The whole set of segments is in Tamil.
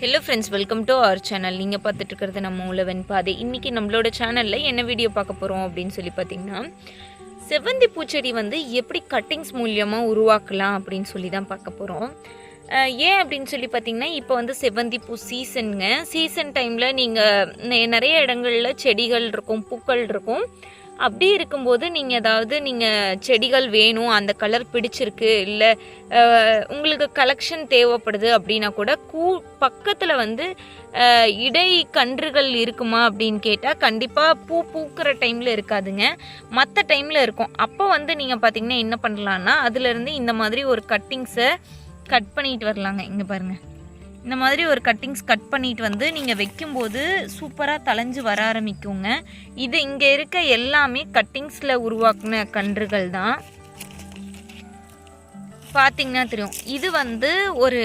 Hello friends welcome to our channel நீங்கள் பார்த்துட்டு இருக்கிறது நம்ம உழவன் பாதை. இன்றைக்கி நம்மளோட சேனலில் என்ன வீடியோ பார்க்க போகிறோம் அப்படின்னு சொல்லி பார்த்தீங்கன்னா செவ்வந்தி பூச்செடி வந்து எப்படி கட்டிங்ஸ் மூலியமாக உருவாக்கலாம் அப்படின்னு சொல்லி தான் பார்க்க போகிறோம் ஏன் அப்படின்னு சொல்லி பார்த்தீங்கன்னா இப்போ வந்து செவ்வந்தி பூ சீசனுங்க சீசன் டைமில் நீங்கள் நிறைய இடங்களில் செடிகள் இருக்கும் பூக்கள் இருக்கும். அப்படி இருக்கும்போது நீங்கள் ஏதாவது நீங்கள் செடிகள் வேணும் அந்த கலர் பிடிச்சிருக்கு இல்லை உங்களுக்கு கலெக்ஷன் தேவைப்படுது அப்படின்னா கூட கூ பக்கத்தில் வந்து இடை கன்றுகள் இருக்குமா அப்படின்னு கேட்டால் கண்டிப்பாக பூ பூக்கிற டைமில் இருக்காதுங்க. மற்ற டைமில் இருக்கும். அப்போ வந்து நீங்கள் பார்த்தீங்கன்னா என்ன பண்ணலான்னா அதுலேருந்து இந்த மாதிரி ஒரு கட்டிங்ஸை கட் பண்ணிட்டு வரலாங்க. இங்கே பாருங்கள் இந்த மாதிரி ஒரு கட்டிங்ஸ் கட் பண்ணிட்டு வந்து நீங்கள் வைக்கும்போது சூப்பராக தலைஞ்சு வர ஆரம்பிக்குங்க. இது இங்கே இருக்க எல்லாமே கட்டிங்ஸில் உருவாக்குன கன்றுகள் தான். பார்த்தீங்கன்னா தெரியும். இது வந்து ஒரு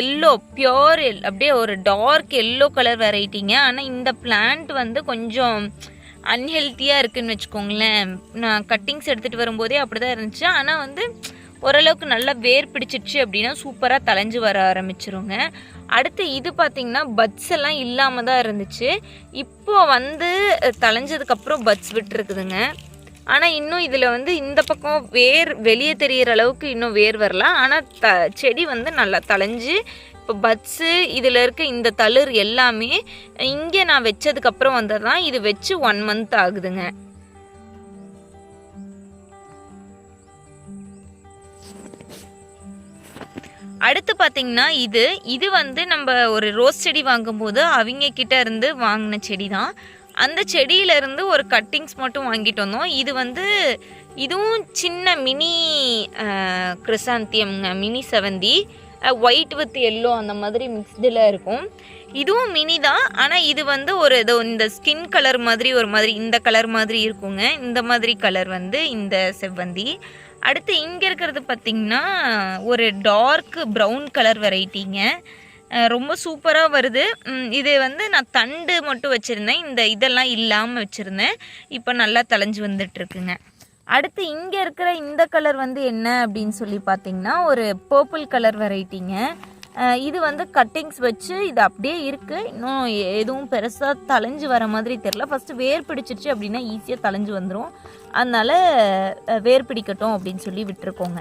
எல்லோ பியோர் அப்படியே ஒரு டார்க் எல்லோ கலர் வெரைட்டிங்க ஆனால் இந்த பிளான்ட் வந்து கொஞ்சம் அன்ஹெல்த்தியாக இருக்குன்னு வச்சுக்கோங்களேன். நான் கட்டிங்ஸ் எடுத்துகிட்டு வரும்போதே அப்படி தான் இருந்துச்சு. ஆனால் வந்து ஓரளவுக்கு நல்லா வேர் பிடிச்சிடுச்சு அப்படின்னா சூப்பராக தலைஞ்சு வர ஆரம்பிச்சிருங்க. அடுத்து இது பார்த்தீங்கன்னா பட்ஸ் எல்லாம் இல்லாமல் தான் இருந்துச்சு. இப்போ வந்து தலைஞ்சதுக்கப்புறம் பட்ஸ் விட்டுருக்குதுங்க. ஆனால் இன்னும் இதில் வந்து இந்த பக்கம் வேர் வெளியே தெரிகிற அளவுக்கு இன்னும் வேர் வரல. ஆனால் த செடி வந்து நல்லா தலைஞ்சு இப்போ பட்ஸு இதில் இருக்க இந்த தளிர் எல்லாமே இங்கே நான் வச்சதுக்கப்புறம் வந்தது தான் இது வச்சு ஒன் மந்த் ஆகுதுங்க. அடுத்து பார்த்தீங்கன்னா இது. இது வந்து நம்ம ஒரு ரோஸ் செடி வாங்கும்போது அவங்க கிட்ட இருந்து வாங்கின செடி தான் அந்த செடியில இருந்து ஒரு கட்டிங்ஸ் மட்டும் வாங்கிட்டு வந்தோம். இது வந்து இதுவும் சின்ன மினி கிறிசாந்தியம்ங்க மினி செவந்தி ஒயிட் வித் எல்லோ அந்த மாதிரி மிக்ஸ்டில் இருக்கும். இதுவும் மினி தான் ஆனால் இது வந்து ஒரு ஏதோ இந்த ஸ்கின் கலர் மாதிரி ஒரு மாதிரி இந்த கலர் மாதிரி இருக்குங்க. இந்த மாதிரி கலர் வந்து இந்த செவ்வந்தி. அடுத்து இங்கே இருக்கிறது பார்த்திங்கன்னா ஒரு டார்க் ப்ரௌன் கலர் வெரைட்டிங்க ரொம்ப சூப்பராக வருது. இது வந்து நான் தண்டு மட்டும் வச்சுருந்தேன். இந்த இதெல்லாம் இல்லாமல் வச்சுருந்தேன். இப்போ நல்லா தலைஞ்சு வந்துட்டுருக்குங்க. அடுத்து இங்கே இருக்கிற இந்த கலர் வந்து என்ன அப்படின்னு சொல்லி பார்த்தீங்கன்னா ஒரு பர்பிள் கலர் வெரைட்டிங்க இது வந்து கட்டிங்ஸ் வச்சு இது அப்படியே இருக்குது இன்னும் எதுவும் பெருசாக தலைஞ்சு வர மாதிரி தெரில ஃபஸ்ட்டு வேர் பிடிச்சிருச்சு அப்படின்னா ஈஸியாக தலைஞ்சு வந்துடும் அதனால் வேர் பிடிக்கட்டும் அப்படின்னு சொல்லி விட்டுருக்கோங்க.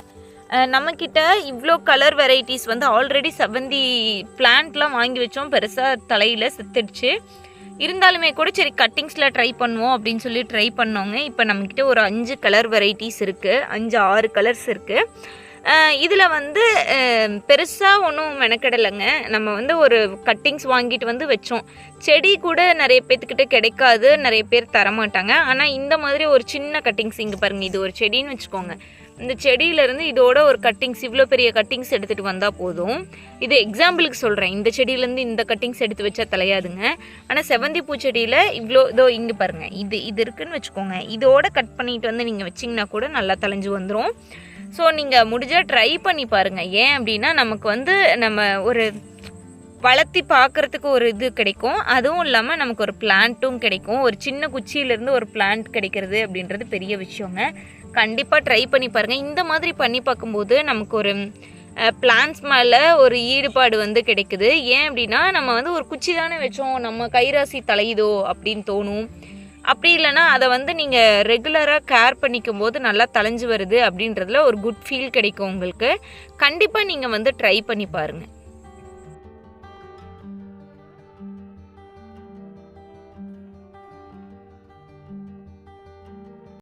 நம்மக்கிட்ட இவ்வளோ கலர் வெரைட்டிஸ் வந்து ஆல்ரெடி செவந்தி பிளான்ட்லாம் வாங்கி வச்சோம். பெருசாக தலையில் செத்துடுச்சு. இருந்தாலுமே கூட சரி கட்டிங்ஸில் ட்ரை பண்ணுவோம் அப்படின்னு சொல்லி ட்ரை பண்ணோங்க. இப்போ நம்மக்கிட்ட ஒரு அஞ்சு கலர் வெரைட்டிஸ் இருக்குது அஞ்சு ஆறு கலர்ஸ் இருக்குது இதில் வந்து பெருசாக ஒன்றும் மெனக்கெடலைங்க. நம்ம வந்து ஒரு கட்டிங்ஸ் வாங்கிட்டு வந்து வச்சோம். செடி கூட நிறைய பேர்த்துக்கிட்ட கிடைக்காது நிறைய பேர் தரமாட்டாங்க. ஆனால் இந்த மாதிரி ஒரு சின்ன கட்டிங்ஸ் இங்கே பாருங்கள் இது ஒரு செடின்னு வச்சுக்கோங்க. இந்த செடியிலேருந்து இதோட ஒரு கட்டிங்ஸ் இவ்வளோ பெரிய கட்டிங்ஸ் எடுத்துகிட்டு வந்தால் போதும். இது எக்ஸாம்பிளுக்கு சொல்கிறேன் இந்த செடியிலேருந்து இந்த கட்டிங்ஸ் எடுத்து வச்சா தலையாதுங்க. ஆனால் செவந்தி பூச்செடியில் இவ்வளோ இதோ இங்கே பாருங்கள் இது இது இருக்குதுன்னு வச்சுக்கோங்க. இதோட கட் பண்ணிட்டு வந்து நீங்கள் வச்சிங்கன்னா கூட நல்லா தலைஞ்சு வந்துடும் ஸோ நீங்கள் முடிஞ்சால் ட்ரை பண்ணி பாருங்கள் ஏன் அப்படின்னா நமக்கு வந்து நம்ம ஒரு வளர்த்தி பார்க்கறதுக்கு ஒரு இது கிடைக்கும். அதுவும் இல்லாமல் நமக்கு ஒரு பிளான்ட்டும் கிடைக்கும். ஒரு சின்ன குச்சியிலேருந்து ஒரு பிளான்ட் கிடைக்கிறது அப்படின்றது பெரிய விஷயங்க. கண்டிப்பாக ட்ரை பண்ணி பாருங்கள் இந்த மாதிரி பண்ணி பார்க்கும்போது நமக்கு ஒரு பிளான்ஸ் மேலே ஒரு ஈடுபாடு வந்து கிடைக்குது. ஏன் அப்படின்னா நம்ம வந்து ஒரு குச்சி தானே வச்சோம். நம்ம கைராசி தலையுதோ அப்படின்னு தோணும். அப்படி இல்லைன்னா அதை வந்து நீங்கள் ரெகுலராக கேர் பண்ணிக்கும் போது நல்லா தலைஞ்சு வருது அப்படின்றதுல ஒரு குட் ஃபீல் கிடைக்கும் உங்களுக்கு. கண்டிப்பாக நீங்கள் வந்து ட்ரை பண்ணி பாருங்கள்